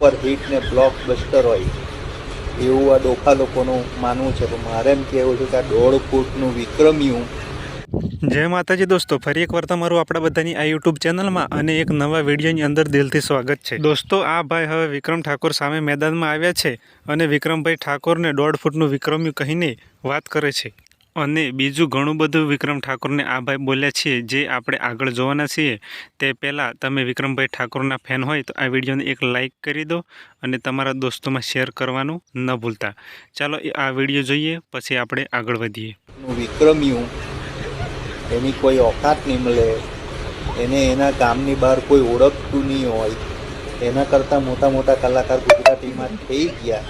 પર હિટ ને block buster હોય, એવું આ ડોફા લોકોનું માનવું છે. પણ મારે એમ કહેવું છે કે આ દોઢ ફૂટનું વિક્રમ્યું. જય માતાજી દોસ્તો, ફરી એકવાર તમારું આપણા બધાની આ યુટ્યુબ ચેનલમાં અને એક નવા વિડીયોની અંદર દિલથી સ્વાગત છે. દોસ્તો, આ ભાઈ હવે વિક્રમ ઠાકોર સામે મેદાનમાં આવ્યા છે અને વિક્રમભાઈ ઠાકોરને દોઢ ફૂટનું વિક્રમ્યું કહીને વાત કરે છે. અને બીજું ઘણું બધું વિક્રમ ઠાકોરને આ ભાઈ બોલ્યા છીએ જે આપણે આગળ જોવાના છીએ, તે પહેલાં તમે વિક્રમભાઈ ઠાકોરના ફેન હોય તો આ વિડીયોને એક લાઇક કરી દો અને તમારા દોસ્તોમાં શેર કરવાનું ન ભૂલતા. ચાલો આ વીડિયો જોઈએ, પછી આપણે આગળ વધીએ. વિક્રમ્યું. એની કોઈ ઓકાત નહીં મળે. એને એના ગામની બહાર કોઈ ઓળખતું નહીં હોય. એના કરતાં મોટા મોટા કલાકાર ગુજરાતીમાં થઈ ગયા.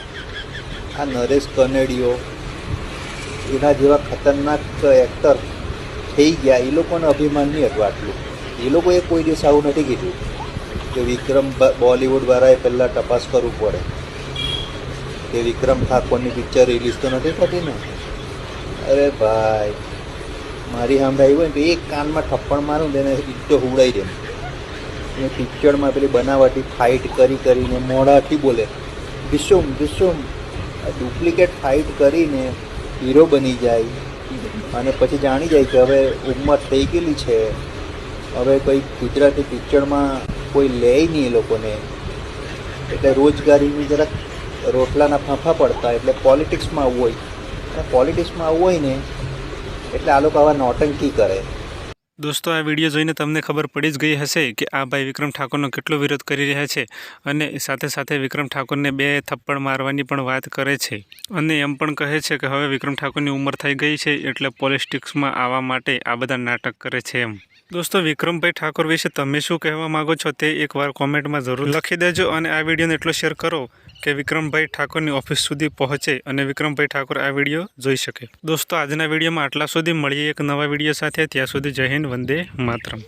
આ નરેશ કનેડિયો એના જેવા ખતરનાક એક્ટર થઈ ગયા, એ લોકોને અભિમાન નહીં હતું આટલું. એ લોકોએ કોઈ દિવસ આવું નથી કીધું કે વિક્રમ બોલિવૂડવાળાએ પહેલાં તપાસ કરવું પડે. કે વિક્રમ ઠાકોરની પિક્ચર રિલીઝ તો નથી થતી ને? અરે ભાઈ, મારી સામે હોય ને તો એક કાનમાં થપ્પડ મારું તેને ઈટો હુવડાવી દે. અને પિક્ચરમાં પેલી બનાવટી ફાઇટ કરી કરીને મોઢાથી બોલે વિશુમ વિશુમ ડુપ્લિકેટ ફાઇટ કરીને હીરો બની જાય અને પછી જાણી જાય કે હવે ઉંમર થઈ ગયેલી છે. હવે કોઈ ગુજરાતી પિક્ચરમાં કોઈ લે નહીં એ લોકોને. એટલે રોજગારીની જરાક રોટલાના ફાંફા પડતા એટલે પોલિટિક્સમાં આવવું હોય. અને પોલિટિક્સમાં આવવું હોય ને, એટલે આ લોકો આવા નોટંકી કરે. દોસ્તો, આ વીડિયો જોઈને તમને ખબર પડી જ ગઈ હશે કે આ ભાઈ વિક્રમ ઠાકોરનો કેટલો વિરોધ કરી રહ્યા છે અને સાથે સાથે વિક્રમ ઠાકોરને બે થપ્પડ મારવાની પણ વાત કરે છે. અને એમ પણ કહે છે કે હવે વિક્રમ ઠાકોરની ઉંમર થઈ ગઈ છે એટલે પોલિટિક્સમાં આવવા માટે આ બધા નાટક કરે છે એમ. દોસ્તો, વિક્રમભાઈ ઠાકોર વિશે તમે શું કહેવા માંગો છો તે એકવાર કોમેન્ટમાં જરૂર લખી દેજો અને આ વિડીયોને એટલો શેર કરો કે વિક્રમભાઈ ઠાકોરની ઓફિસ સુધી પહોંચે અને વિક્રમભાઈ ઠાકોર આ વીડિયો જોઈ શકે. દોસ્તો, આજના વિડીયોમાં આટલા સુધી. મળીએ એક નવા વીડિયો સાથે. ત્યાં સુધી જય હિન્દ, વંદે માતરમ.